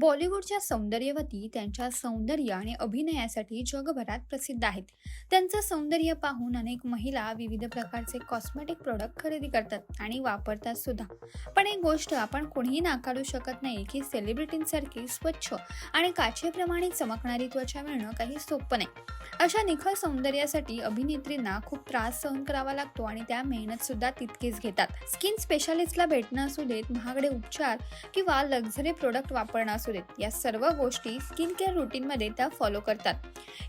बॉलिवूडच्या सौंदर्यवती त्यांच्या सौंदर्य आणि अभिनयासाठी जगभरात प्रसिद्ध आहेत. त्यांचं सौंदर्य पाहून अनेक महिला विविध प्रकारचे कॉस्मेटिक प्रोडक्ट खरेदी करतात आणि वापरतात सुद्धा. पण एक गोष्ट आपण कोणीही नाकारू शकत नाही की सेलिब्रिटींसारखी स्वच्छ आणि काचेप्रमाणे चमकणारी त्वचा मिळणं काही सोपं नाही. अशा निखळ सौंदर्यासाठी अभिनेत्रींना खूप त्रास सहन करावा लागतो आणि त्या मेहनत सुद्धा तितकीच घेतात. स्किन स्पेशालिस्टला भेटणं असू देत महागडे उपचार किंवा लक्झरी प्रोडक्ट वापरणं असू देत या सर्व गोष्टी स्किन केअर रुटीनमध्ये त्या फॉलो करतात.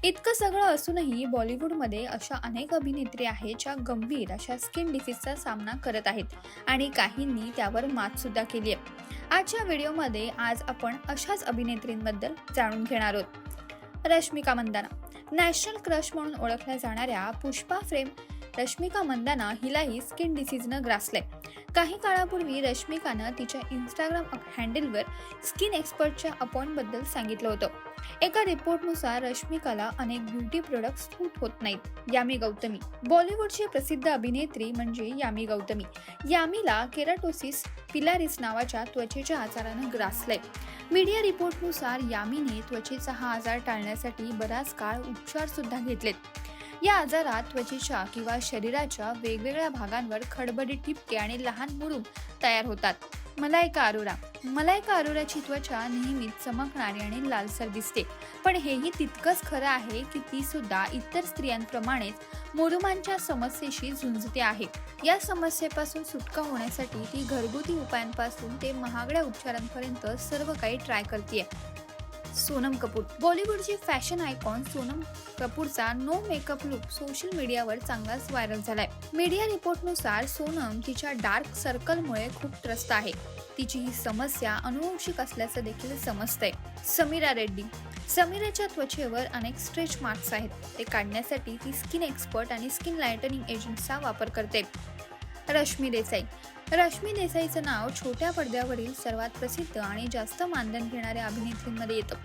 इतकं सगळं असूनही बॉलिवूडमध्ये अशा अनेक अभिनेत्री आहेत ज्या गंभीर अशा स्किन डिसीजचा सामना करत आहेत आणि काहींनी त्यावर मात सुद्धा केली आहे आजच्या व्हिडिओमध्ये आज आपण अशाच अभिनेत्रींबद्दल जाणून घेणार आहोत. रश्मिका मंदाना नॅशनल क्रश म्हणून ओळखल्या जाणाऱ्या पुष्पा फ्रेम रश्मिका मंदाना हिलाही स्किन डिसीजनं ग्रासलंय. काही काळापूर्वी रश्मिकानं तिच्या इंस्टाग्राम हँडलवर स्किन एक्सपर्टच्या अपॉइंटबद्दल सांगितलं होतं. एका रिपोर्टनुसार रश्मिकाला अनेक ब्युटी प्रोडक्ट्स सूट होत नाहीत. यामी गौतमी. बॉलिवूडची प्रसिद्ध अभिनेत्री म्हणजे यामी गौतमी. यामीला केराटोसिस पिलारिस नावाच्या त्वचेच्या आजारानं ग्रासलंय. मीडिया रिपोर्टनुसार यामीने त्वचेचा हा आजार टाळण्यासाठी बराच काळ उपचार सुद्धा घेतलेत. या आजारात त्वचेच्या किंवा शरीराच्या वेगवेगळ्या भागांवर खडबडी ठिपके आणि लहान मुरुम तयार होतात. मलायका अरोरा. मलायका अरोराची त्वचा नेहमीच चमकणारी आणि लालसर दिसते. पण हेही तितकंच खरं आहे की ती सुद्धा इतर स्त्रियांप्रमाणेच मुरुमांच्या समस्येशी झुंजते आहे. या समस्येपासून सुटका होण्यासाठी ती घरगुती उपायांपासून ते महागड्या उपचारांपर्यंत सर्व काही ट्राय करते सोनम कपूर. बॉलिवूडची फॅशन आयकॉन सोनम कपूरचा नो मेकअप लुक सोशल मीडियावर चांगलाच व्हायरल झालाय. मीडिया रिपोर्टनुसार सोनम तिच्या डार्क सर्कलमुळे खूप त्रस्त आहे. तिची ही समस्या अनुवंशिक असल्याचं देखील समजतंय. समीरा रेड्डी. समीराच्या त्वचेवर अनेक स्ट्रेच मार्क्स आहेत. ते काढण्यासाठी ती स्किन एक्सपर्ट आणि स्किन लायटनिंग एजंटचा वापर करते. रश्मी देसाई. रश्मी देसाईचं नाव छोट्या पडद्यावरील सर्वात प्रसिद्ध आणि जास्त मानधन घेणाऱ्या अभिनेत्रींमध्ये येतं.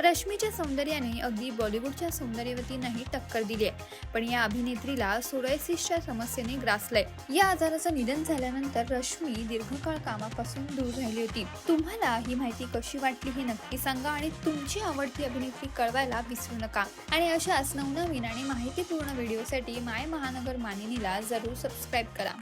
रश्मीच्या सौंदर्याने अगदी बॉलिवूडच्या सौंदर्यवतींनाही टक्कर दिली आहे. पण या अभिनेत्रीला सोरायसिसच्या समस्येने ग्रासलंय. या आजाराचं निधन झाल्यानंतर रश्मी दीर्घकाळ कामापासून दूर राहिली होती. तुम्हाला ही माहिती कशी वाटली हे नक्की सांगा आणि तुमची आवडती अभिनेत्री कळवायला विसरू नका. आणि अशाच नवनवीन आणि माहितीपूर्ण व्हिडिओसाठी माय महानगर मानिनीला जरूर सबस्क्राईब करा.